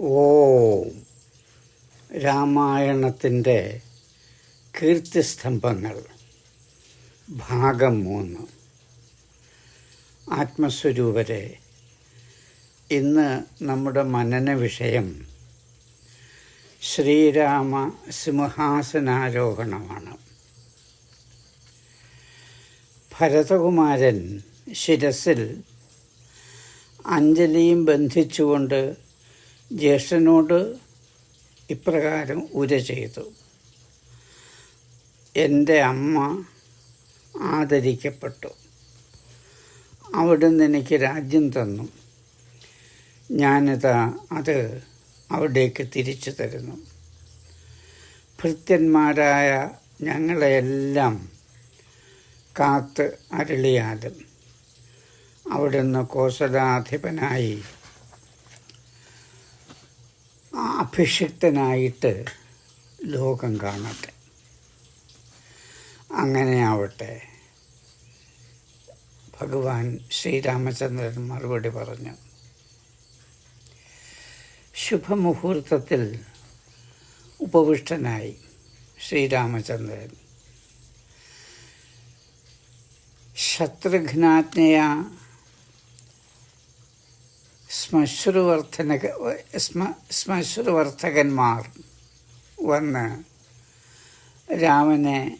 ഓം. രാമായണത്തിന്റെ കീർത്തിസ്തംഭങ്ങൾ. ഭാഗം മൂന്ന്. ആത്മസ്വരൂപരെ ഇന്ന് നമ്മുടെ മനന വിഷയം ശ്രീരാമ സിംഹാസനാരോഹണമാണ്. ഭരതകുമാരൻ ശിരസിൽ അഞ്ജലിയും ബന്ധിച്ചുകൊണ്ട് ജ്യേഷ്ഠനോട് ഇപ്രകാരം ഉര ചെയ്തു. എന്റെ അമ്മ ആദരിക്കപ്പെട്ടു. അവിടുന്ന് എനിക്ക് രാജ്യം തന്നു. ഞാനിതാ അത് അവിടേക്ക് തിരിച്ചു തരുന്നു. ഭൃത്യന്മാരായ ഞങ്ങളെയെല്ലാം കാത്ത് അരുളിയാലും അവിടുന്ന് കോസലാധിപനായി അഭിഷിക്തനായിട്ട് ലോകം കാണട്ടെ. അങ്ങനെ ആവട്ടെ ഭഗവാൻ ശ്രീരാമചന്ദ്രൻ മറുപടി പറഞ്ഞു. ശുഭമുഹൂർത്തത്തിൽ ഉപവിഷ്ടനായി ശ്രീരാമചന്ദ്രൻ. ശത്രുഘ്നാജ്ഞയ ശ്മശ്രുവർദ്ധന ശ്മ ശ്മശ്രുവർദ്ധകന്മാർ വന്ന് രാമനെ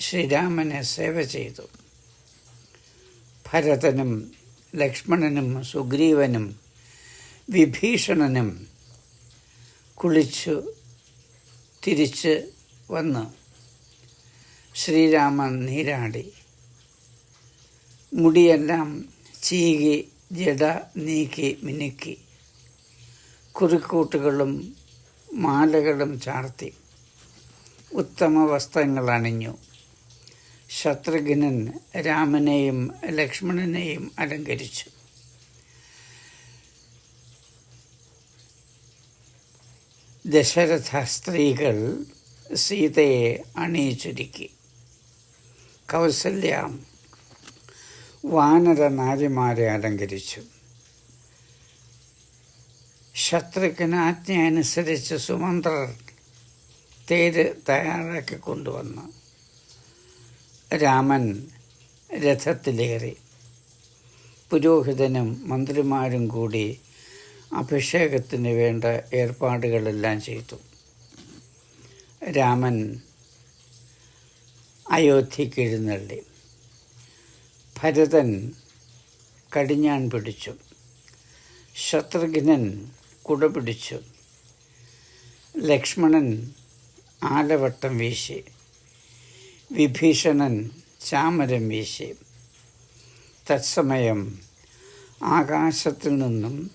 ശ്രീരാമനെ സേവ ചെയ്തു. ഭരതനും ലക്ഷ്മണനും സുഗ്രീവനും വിഭീഷണനും കുളിച്ചു തിരിച്ച് വന്ന്. ശ്രീരാമൻ നീരാടി. മുടിയെല്ലാം ചീകി ജട നീക്കി മിനുക്കി. കുറിക്കൂട്ടുകളും മാലകളും ചാർത്തി. ഉത്തമ വസ്ത്രങ്ങൾ അണിഞ്ഞു. ശത്രുഘ്നൻ രാമനെയും ലക്ഷ്മണനെയും അലങ്കരിച്ചു. ദശരഥ സ്ത്രീകൾ സീതയെ അണിയിച്ചൊരുക്കി. കൗസല്യ വാനര നാരിമാരെ അലങ്കരിച്ചു. ശത്രുക്കന് ആജ്ഞ അനുസരിച്ച് സുമന്ത്രർ തേര് തയ്യാറാക്കി കൊണ്ടുവന്നു. രാമൻ രഥത്തിലേറി. പുരോഹിതനും മന്ത്രിമാരും കൂടി അഭിഷേകത്തിന് വേണ്ട ഏർപ്പാടുകളെല്ലാം ചെയ്തു. രാമൻ അയോധ്യയ്ക്ക് എഴുന്നള്ളി. ഭരതൻ കടിഞ്ഞാൻ പിടിച്ചു. ശത്രുഘ്നൻ കുട പിടിച്ചു. ലക്ഷ്മണൻ ആലവട്ടം വീശി. വിഭീഷണൻ ചാമരം വീശി. തത്സമയം ആകാശത്തിൽ നിന്നും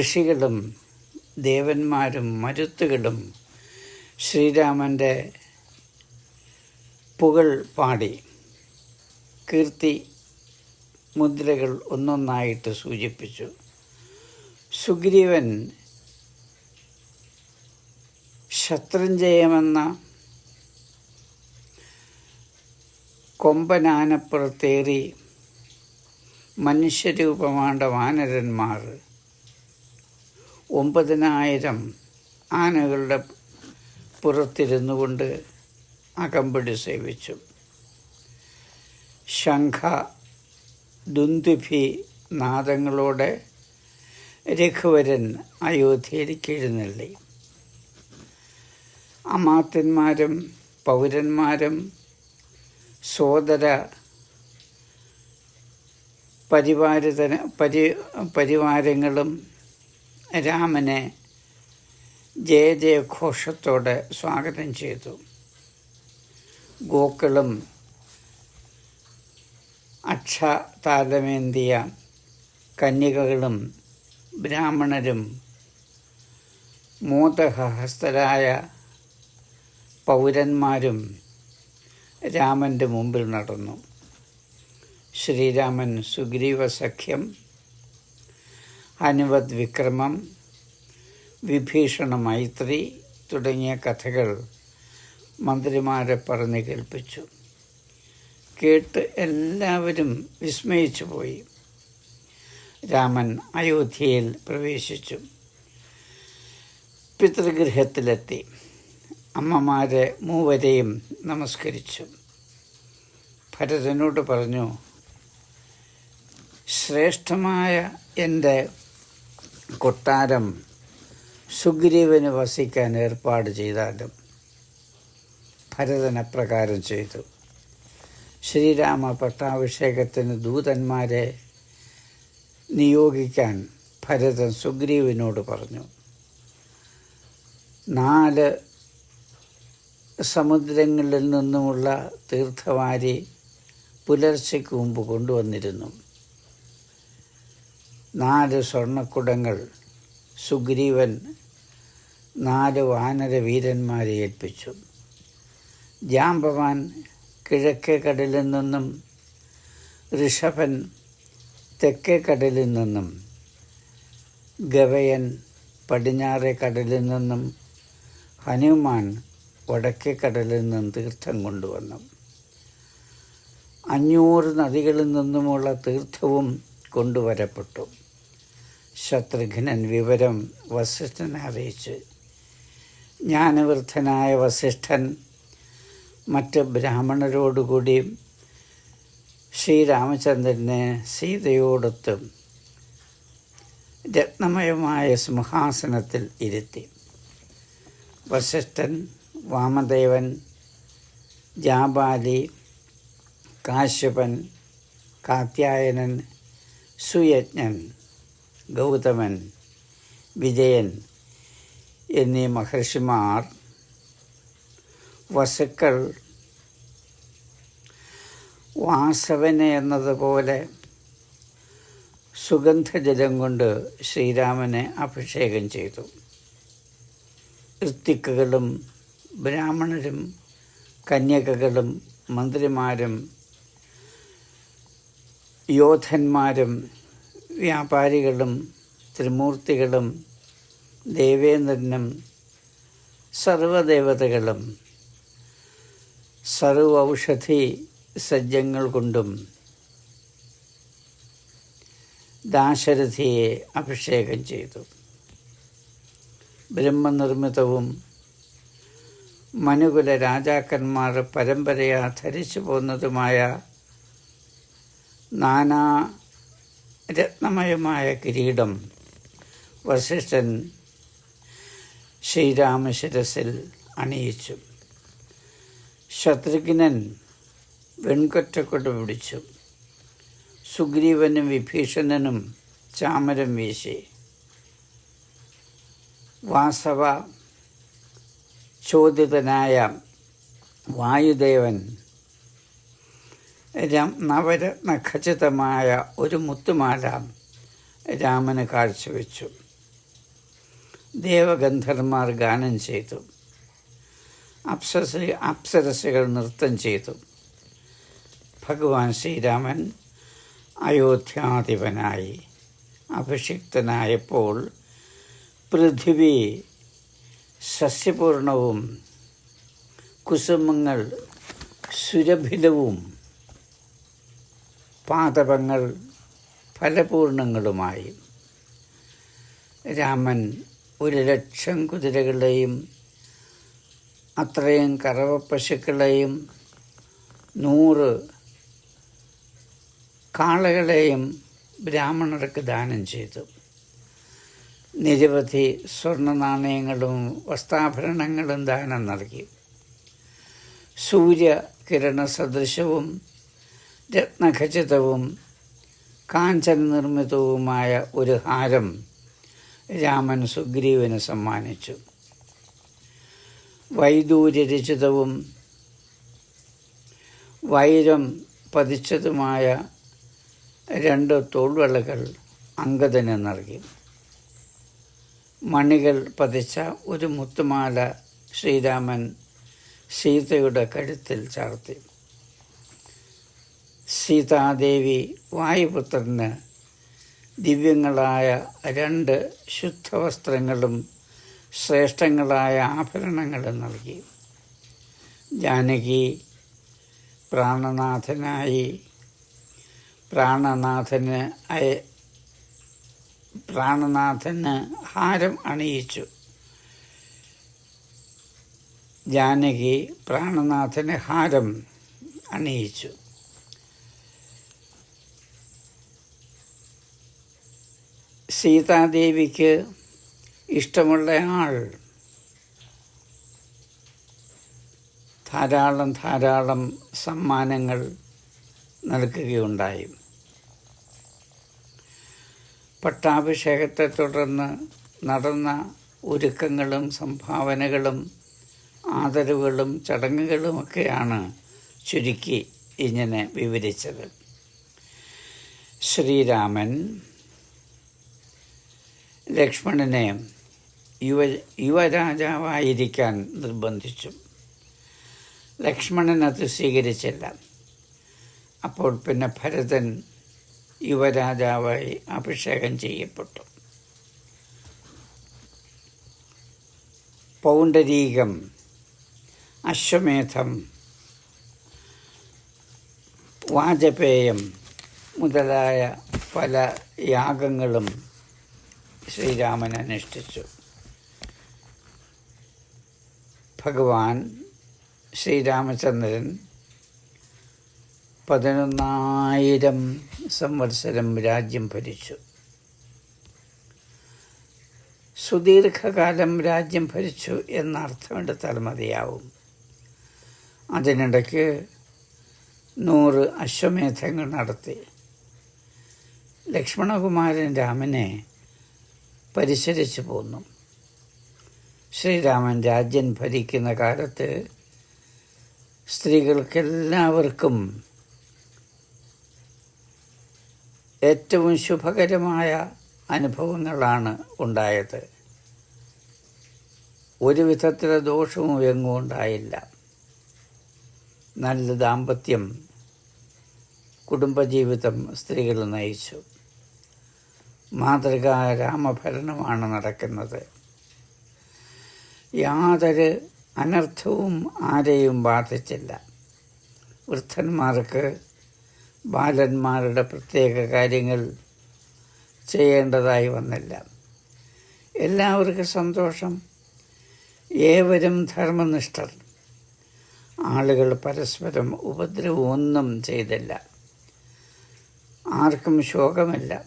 ഋഷികളും ദേവന്മാരും മരുത്തുകളും ശ്രീരാമന്റെ പുകൾ പാടി. കീർത്തി മുദ്രകൾ ഒന്നൊന്നായിട്ട് സൂചിപ്പിച്ചു. സുഗ്രീവൻ ശത്രുഞ്ജയമെന്ന കൊമ്പനാനപ്പുറത്തേറി മനുഷ്യരൂപമാണ്ട വാനരന്മാർ ഒമ്പതിനായിരം ആനകളുടെ പുറത്തിരുന്നു കൊണ്ട് അകമ്പടി സേവിച്ചു. ശംഖ ദുന്ദുഭി നാദങ്ങളോടെ രഘുവരൻ അയോധ്യയിലേക്ക് എഴുന്നള്ളി അമാത്യന്മാരും പൗരന്മാരും സോദര പരിവാരതന പരി പരിവാരങ്ങളും രാമനെ ജയജയഘോഷത്തോടെ സ്വാഗതം ചെയ്തു. ഗോക്കളും അക്ഷ താരതമ്യേന്തിയ കന്യകകളും ബ്രാഹ്മണരും മൂതഹസ്തരായ പൗരന്മാരും രാമന്റെ മുമ്പിൽ നടന്നു. ശ്രീരാമൻ സുഗ്രീവ സഖ്യം വിക്രമം വിഭീഷണ മൈത്രി തുടങ്ങിയ കഥകൾ മന്ത്രിമാരെ പറഞ്ഞു കേൾപ്പിച്ചു. കേട്ട് എല്ലാവരും വിസ്മയിച്ചു പോയി. രാമൻ അയോധ്യയിൽ പ്രവേശിച്ചു. പിതൃഗൃഹത്തിലെത്തി. അമ്മമാരെ മൂവരെയും നമസ്കരിച്ചു. ഭരതനോട് പറഞ്ഞു ശ്രേഷ്ഠമായ എന്റെ കൊട്ടാരം സുഗ്രീവന് വസിക്കാൻ ഏർപ്പാട് ചെയ്താലും ഭരതൻ അപ്രകാരം ചെയ്തു. ശ്രീരാമ പട്ടാഭിഷേകത്തിന് ദൂതന്മാരെ നിയോഗിക്കാൻ ഭരതൻ സുഗ്രീവിനോട് പറഞ്ഞു. നാല് സമുദ്രങ്ങളിൽ നിന്നുമുള്ള തീർത്ഥവാരി പുലർച്ചയ്ക്ക് മുമ്പ് കൊണ്ടുവന്നിരുന്നു. നാല് സ്വർണക്കുടങ്ങൾ സുഗ്രീവൻ നാല് വാനര വീരന്മാരെ ഏൽപ്പിച്ചു. ജാമ്പവാൻ കിഴക്കേ കടലിൽ നിന്നും ഋഷഭൻ തെക്കേ കടലിൽ നിന്നും ഗവയൻ പടിഞ്ഞാറേ കടലിൽ നിന്നും ഹനുമാൻ വടക്കേ കടലിൽ നിന്നും തീർത്ഥം കൊണ്ടുവന്നു. അഞ്ഞൂറ് നദികളിൽ നിന്നുമുള്ള തീർത്ഥവും കൊണ്ടുവരപ്പെട്ടു. ശത്രുഘ്നൻ വിവരം വസിഷ്ഠനെ അറിയിച്ച്. ജ്ഞാനവൃദ്ധനായ വസിഷ്ഠൻ മറ്റ് ബ്രാഹ്മണരോടുകൂടി ശ്രീരാമചന്ദ്രനെ സീതയോടൊത്ത് രത്നമയമായ സിംഹാസനത്തിൽ ഇരുത്തി. വസിഷ്ഠൻ വാമദേവൻ ജാബാലി കാശ്യപൻ കാത്യായനൻ സുയജ്ഞൻ ഗൗതമൻ വിജയൻ എന്നീ മഹർഷിമാർ വസുക്കൾ വാസവന് എന്നതുപോലെ സുഗന്ധജലം കൊണ്ട് ശ്രീരാമനെ അഭിഷേകം ചെയ്തു. ഋത്തിക്കുകളും ബ്രാഹ്മണരും കന്യകകളും മന്ത്രിമാരും യോധന്മാരും വ്യാപാരികളും ത്രിമൂർത്തികളും ദേവേന്ദ്രനും സർവദേവതകളും സർവ ഔഷധി സജ്ജങ്ങൾ കൊണ്ടും ദാശരഥിയെ അഭിഷേകം ചെയ്തു. ബ്രഹ്മനിർമ്മിതവും മനുകുല രാജാക്കന്മാർ പരമ്പരയാ ധരിച്ചു പോന്നതുമായ നാനാ രത്നമയമായ കിരീടം വസിഷ്ഠൻ ശ്രീരാമശിരസിൽ അണിയിച്ചു. ശത്രുഘ്നൻ വെൺകൊറ്റക്കൊട്ട് പിടിച്ചു. സുഗ്രീവനും വിഭീഷണനും ചാമരം വീശി. വാസവ ചോദിതനായ വായുദേവൻ നവരത്നഖചിതമായ ഒരു മുത്തുമാല രാമന് കാഴ്ചവെച്ചു. ദേവഗന്ധർമാർ ഗാനം ചെയ്തു. അപ്സര അപ്സരസുകൾ നൃത്തം ചെയ്തു. ഭഗവാൻ ശ്രീരാമൻ അയോധ്യാധിപനായി അഭിഷിക്തനായപ്പോൾ പൃഥിവി സസ്യപൂർണവും കുസുമങ്ങൾ സുരഭിതവും പാതപങ്ങൾ ഫലപൂർണങ്ങളുമായി. രാമൻ ഒരു ലക്ഷം കുതിരകളെയും അത്രയും കറവപ്പശുക്കളെയും നൂറ് കാളകളെയും ബ്രാഹ്മണർക്ക് ദാനം ചെയ്തു. നിരവധി സ്വർണ നാണയങ്ങളും വസ്ത്രാഭരണങ്ങളും ദാനം നൽകി. സൂര്യകിരണ സദൃശവും രത്നഖചിതവും കാഞ്ചന നിർമ്മിതവുമായ ഒരു ഹാരം രാമൻ സുഗ്രീവന് സമ്മാനിച്ചു. വൈദൂര്യരചിതവും വൈരം പതിച്ചതുമായ രണ്ട് തോൾവളകൾ അങ്കദന് നൽകി മണികൾ പതിച്ച ഒരു മുത്തുമാല ശ്രീരാമൻ സീതയുടെ കഴുത്തിൽ ചാർത്തി. സീതാദേവി വായുപുത്രന് ദിവ്യങ്ങളായ രണ്ട് ശുദ്ധവസ്ത്രങ്ങളും ശ്രേഷ്ഠങ്ങളായ ആഭരണങ്ങൾ നൽകി. ജാനകി പ്രാണനാഥനായി പ്രാണനാഥന് പ്രാണനാഥന് ഹാരം അണിയിച്ചു. ജാനകി പ്രാണനാഥന് ഹാരം അണിയിച്ചു. സീതാദേവിക്ക് ഇഷ്ടമുള്ള ആൾ. ധാരാളം ധാരാളം സമ്മാനങ്ങൾ നൽകുകയുണ്ടായി. പട്ടാഭിഷേകത്തെ തുടർന്ന് നടന്ന ഒരുക്കങ്ങളും സംഭാവനകളും ആദരവുകളും ചടങ്ങുകളുമൊക്കെയാണ് ചുരുക്കി ഇങ്ങനെ വിവരിച്ചത്. ശ്രീരാമൻ ലക്ഷ്മണനെ യുവ യുവരാജാവായിരിക്കാൻ നിർബന്ധിച്ചു. ലക്ഷ്മണൻ അത് സ്വീകരിച്ചില്ല. അപ്പോൾ പിന്നെ ഭരതൻ യുവരാജാവായി അഭിഷേകം ചെയ്യപ്പെട്ടു. പൗണ്ടരീകം അശ്വമേധം വാജപേയം മുതലായ പല യാഗങ്ങളും ശ്രീരാമൻ അനുഷ്ഠിച്ചു. ഭഗവാൻ ശ്രീരാമചന്ദ്രൻ പതിനൊന്നായിരം സംവത്സരം രാജ്യം ഭരിച്ചു. സുദീർഘകാലം രാജ്യം ഭരിച്ചു എന്നർത്ഥമെടുത്താൽ മതിയാവും അതിനിടയ്ക്ക് നൂറ് അശ്വമേധങ്ങൾ നടത്തി. ലക്ഷ്മണകുമാരൻ രാമനെ പരിശരിച്ചു പോന്നു. ശ്രീരാമൻ രാജ്യം ഭരിക്കുന്ന കാലത്ത് സ്ത്രീകൾക്കെല്ലാവർക്കും ഏറ്റവും ശുഭകരമായ അനുഭവങ്ങളാണ് ഉണ്ടായത്. ഒരു വിധത്തിലെ ദോഷവും എങ്ങും ഉണ്ടായില്ല. നല്ല ദാമ്പത്യം കുടുംബജീവിതം സ്ത്രീകൾ നയിച്ചു. മാതൃകാ രാമഭരണമാണ് നടക്കുന്നത്. യാതൊരു അനർത്ഥവും ആരെയും ബാധിച്ചില്ല. വൃദ്ധന്മാർക്ക് ബാലന്മാരുടെ പ്രത്യേക കാര്യങ്ങൾ ചെയ്യേണ്ടതായി വന്നില്ല. എല്ലാവർക്കും സന്തോഷം. ഏവരും ധർമ്മനിഷ്ഠർ. ആളുകൾ പരസ്പരം ഉപദ്രവമൊന്നും ചെയ്തില്ല. ആർക്കും ശോകമില്ല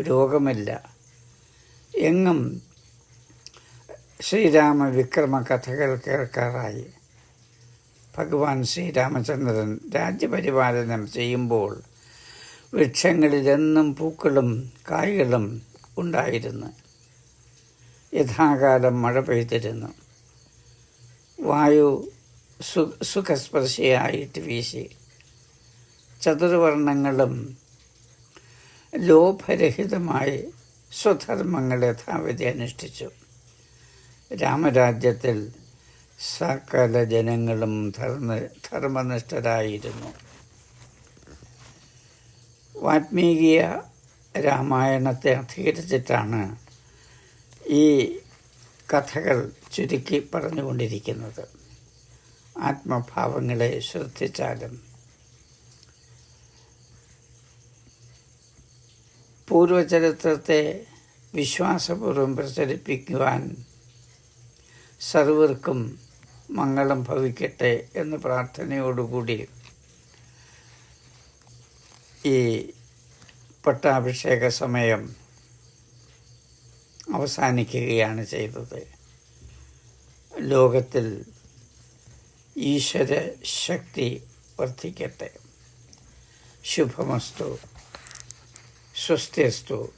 രോഗമില്ല. എങ്ങും ശ്രീരാമ വിക്രമ കഥകൾ കേൾക്കാറായി. ഭഗവാൻ ശ്രീരാമചന്ദ്രൻ രാജ്യപരിപാലനം ചെയ്യുമ്പോൾ വൃക്ഷങ്ങളിലെന്നും പൂക്കളും കായ്കളും ഉണ്ടായിരുന്നു. യഥാകാലം മഴ പെയ്തിരുന്നു. വായു സു സുഖസ്പർശിയായിട്ട് വീശി. ചതുർവർണങ്ങളും ലോഭരഹിതമായി സ്വധർമ്മങ്ങൾ യഥാവിധി അനുഷ്ഠിച്ചു. രാമരാജ്യത്തിൽ സകല ജനങ്ങളും ധർമ്മ ധർമ്മനിഷ്ഠരായിരുന്നു. വാത്മീകിയ രാമായണത്തെ അധികരിച്ചിട്ടാണ് ഈ കഥകൾ ചുരുക്കി പറഞ്ഞുകൊണ്ടിരിക്കുന്നത്. ആത്മഭാവങ്ങളെ ശ്രദ്ധിച്ചാലും. പൂർവചരിത്രത്തെ വിശ്വാസപൂർവം പ്രചരിപ്പിക്കുവാൻ സർവർക്കും മംഗളം ഭവിക്കട്ടെ എന്ന പ്രാർത്ഥനയോടുകൂടി ഈ പട്ടാഭിഷേക സമയം അവസാനിക്കുകയാണ് ചെയ്തത്. ലോകത്തിൽ ഈശ്വര ശക്തി വർദ്ധിക്കട്ടെ. ശുഭമസ്തു. സ്വസ്ഥ്യസ്തു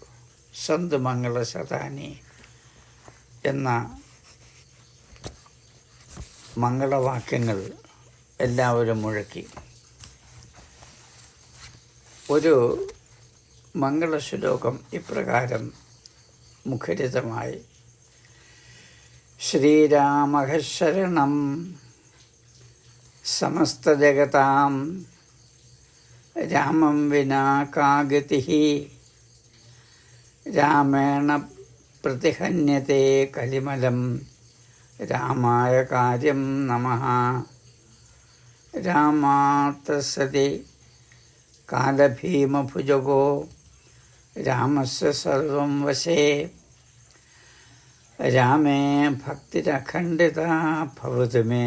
സന്ത് മംഗളശതാനി എന്ന മംഗളവാക്യങ്ങൾ എല്ലാവരും മുഴക്കി. ഒരു മംഗളശ്ലോകം ഇപ്രകാരം മുഖരിതമായി. ശ്രീരാമഹശരണം സമസ്തജഗതാം രാമം വിനാ കാഗതി രാമേണ പ്രതിഹന്യത്തെ കലിമലം. രാമായ കാര്യം നമ. രാമാത്തസതി കാലഭീമഭുജഗോ രാമസ് സർവം വശേ. രാമേ ഭക്തിരഖണ്ഡിത ഭവതു മേ.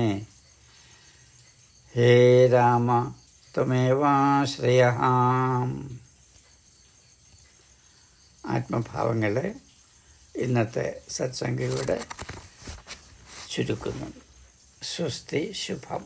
ഹേ രാമ ത്വമേവാശ്രയ ആത്മഭാവങ്ങളെ ഇന്നത്തെ സത്സംഗയുടെ ചുരുക്കുന്നു. സ്വസ്തി ശുഭം.